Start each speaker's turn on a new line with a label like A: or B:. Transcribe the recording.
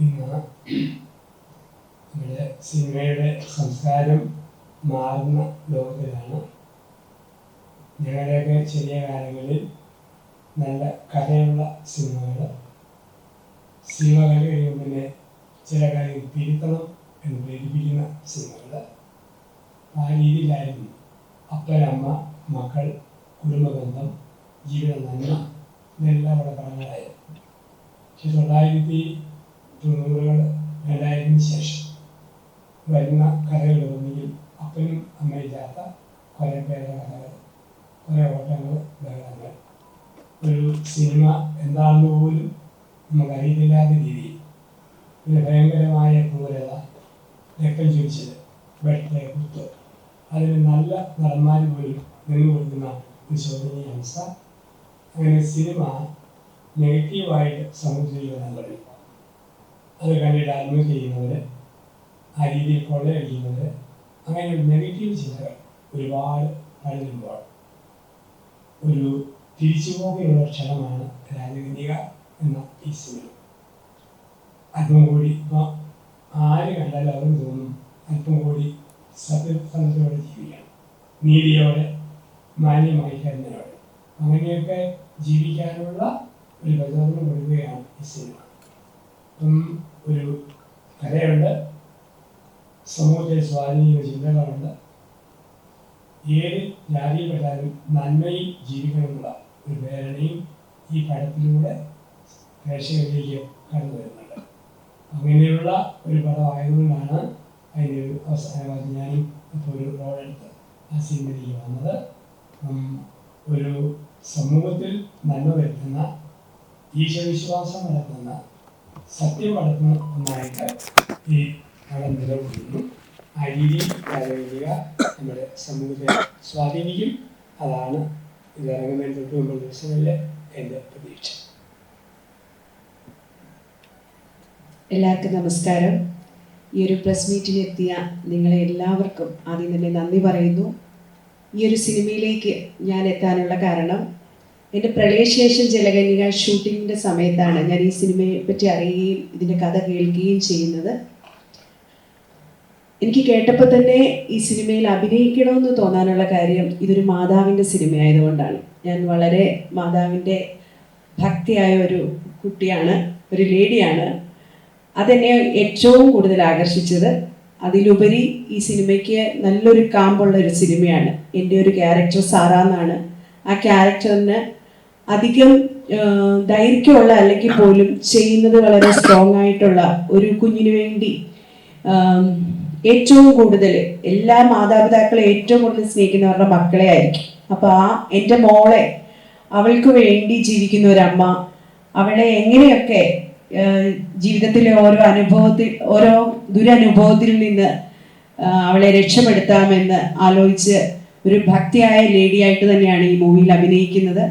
A: ഇന്ന് ഇവിടെ സിനിമയുടെ സംസ്കാരം മാറുന്ന ലോകത്തിലാണ്. ഞങ്ങളുടെയൊക്കെ ചെറിയ കാലങ്ങളിൽ നല്ല കഥയുള്ള സിനിമകൾ. സിനിമ കണ്ടു കഴിയുമ്പോൾ പിന്നെ ചില കാര്യങ്ങൾ തിരുത്തണം എന്ന് പ്രേരിപ്പിക്കുന്ന സിനിമകൾ. ആ രീതിയിലായിരുന്നു അപ്പനമ്മ മക്കൾ കുടുംബബന്ധം ജീവിത നന്മ ഇതെല്ലാം അവിടെ പറഞ്ഞതായിരുന്നു പക്ഷെ തൊള്ളായിരത്തി തൊണ്ണൂറുകൾ രണ്ടായിരത്തിന് ശേഷം വരുന്ന കഥകൾ ഒന്നുകിൽ അപ്പനും അമ്മയില്ലാത്ത കുറേ പേരുടെ കഥകൾ കുറേ ഓട്ടങ്ങൾ ബഹളങ്ങൾ. ഒരു സിനിമ എന്താണെന്ന് പോലും നമുക്കറിയില്ലാത്ത രീതിയിൽ പിന്നെ ഭയങ്കരമായ ക്രൂരത രക്തം ചോദിച്ചത് വെട്ട് കുത്ത്. അതിന് നല്ല നടന്മാർ പോലും നിന്ന് കൊടുക്കുന്ന ഒരു ശോഭനീയ അവസ്ഥ. അങ്ങനെ സിനിമ നെഗറ്റീവായിട്ട് സമൂഹത്തിൽ വരാൻ തുടങ്ങി അത് കണ്ടിട്ട് അഡ്മിറ്റ് ചെയ്യുന്നവർ ആ രീതിയിൽ കൊള്ളയടിക്കുന്നത് അങ്ങനെ നെഗറ്റീവ് ചിന്തകൾ ഒരുപാട് വളരുമ്പോൾ ഒരു തിരിച്ചുപോകെയുള്ള ക്ഷണമാണ് രാജകന്യക എന്ന ഈ സിനിമ. അല്പം കൂടി ഇപ്പോൾ ആര് കണ്ടാലും അവർക്ക് തോന്നും അല്പം കൂടി സത്യസന്ധതയോടെ ജീവിക്കണം. നീതിയോടെ മാന്യമായി കരുതലോടെ. അങ്ങനെയൊക്കെ ജീവിക്കാനുള്ള ഒരു പ്രചോദനം കൊടുക്കുകയാണ് ഈ സിനിമ. അപ്പം ഒരു കലയുണ്ട്. സമൂഹത്തെ സ്വാധീനിക്കുന്ന ചിന്തകളുണ്ട് ഏത് ജാതിയിൽപ്പെട്ടാലും നന്മയിൽ ജീവിക്കണമെന്നുള്ള ഒരു പ്രേരണയും ഈ പടത്തിലൂടെ പ്രേക്ഷകരിലേക്ക് കടന്നു വരുന്നുണ്ട്. അങ്ങനെയുള്ള ഒരു പടം ആയതുകൊണ്ടാണ് അതിന്റെ ഒരു അവസാനമായി ഞാനും ഇപ്പോൾ ഒരു റോളെടുത്ത് ആ സിനിമയിലേക്ക് വന്നത്. ഒരു സമൂഹത്തിൽ നന്മ വരുത്തുന്ന ഈശ്വരവിശ്വാസം വളർത്തുന്ന സത്യം വളർത്തുന്ന ഒന്നായിട്ട് ഈ നിലകൊള്ളുന്നു ആ രാജകീയ നമ്മുടെ സമൂഹത്തെ സ്വാധീനിക്കും. അതാണ് ഇത് ഇറങ്ങുന്നതിന് തൊട്ട് മുമ്പ് ദിവസങ്ങളിലെ എന്റെ പ്രതീക്ഷ.
B: എല്ലാവർക്കും നമസ്കാരം. ഈ ഒരു പ്രസ് മീറ്റിനെത്തിയ നിങ്ങളെ എല്ലാവർക്കും ആദ്യം തന്നെ നന്ദി പറയുന്നു. ഈ ഒരു സിനിമയിലേക്ക് ഞാൻ എത്താനുള്ള കാരണം എന്റെ പ്രളയശേഷം ജലകന്യക ഷൂട്ടിങ്ങിന്റെ സമയത്താണ് ഞാൻ ഈ സിനിമയെ പറ്റി അറിയുകയും ഇതിന്റെ കഥ കേൾക്കുകയും ചെയ്യുന്നത്. എനിക്ക് കേട്ടപ്പോൾ തന്നെ ഈ സിനിമയിൽ അഭിനയിക്കണമെന്ന് തോന്നാനുള്ള കാര്യം ഇതൊരു മാതാവിന്റെ സിനിമ ആയതുകൊണ്ടാണ് ഞാൻ വളരെ മാതാവിന്റെ ഭക്തിയായ ഒരു കുട്ടിയാണ് ഒരു ലേഡിയാണ്. അതെന്നെ ഏറ്റവും കൂടുതൽ ആകർഷിച്ചത്. അതിലുപരി ഈ സിനിമയ്ക്ക് നല്ലൊരു കാമ്പുള്ള ഒരു സിനിമയാണ്. എന്റെ ഒരു ക്യാരക്ടർ സാറാന്നാണ്. ആ ക്യാരക്ടറിന് അധികം ദൈർഘ്യമുള്ള അല്ലെങ്കിൽ പോലും ചെയ്യുന്നത് വളരെ സ്ട്രോങ് ആയിട്ടുള്ള ഒരു കുഞ്ഞിന് വേണ്ടി ഏറ്റവും കൂടുതൽ എല്ലാ മാതാപിതാക്കളെ ഏറ്റവും കൂടുതൽ സ്നേഹിക്കുന്നവരുടെ മക്കളെ ആയിരിക്കും. അപ്പൊ ആ എന്റെ മോളെ അവൾക്ക് വേണ്ടി ജീവിക്കുന്ന ഒരമ്മ അവളെ എങ്ങനെയൊക്കെ ജീവിതത്തിലെ ഓരോ അനുഭവത്തിൽ ഓരോ ദുരനുഭവത്തിൽ നിന്ന് അവളെ രക്ഷപ്പെടുത്താമെന്ന് ആലോചിച്ച് ഒരു ഭക്തിയായ ലേഡിയായിട്ട് തന്നെയാണ് ഈ മൂവിയിൽ അഭിനയിക്കുന്നത്.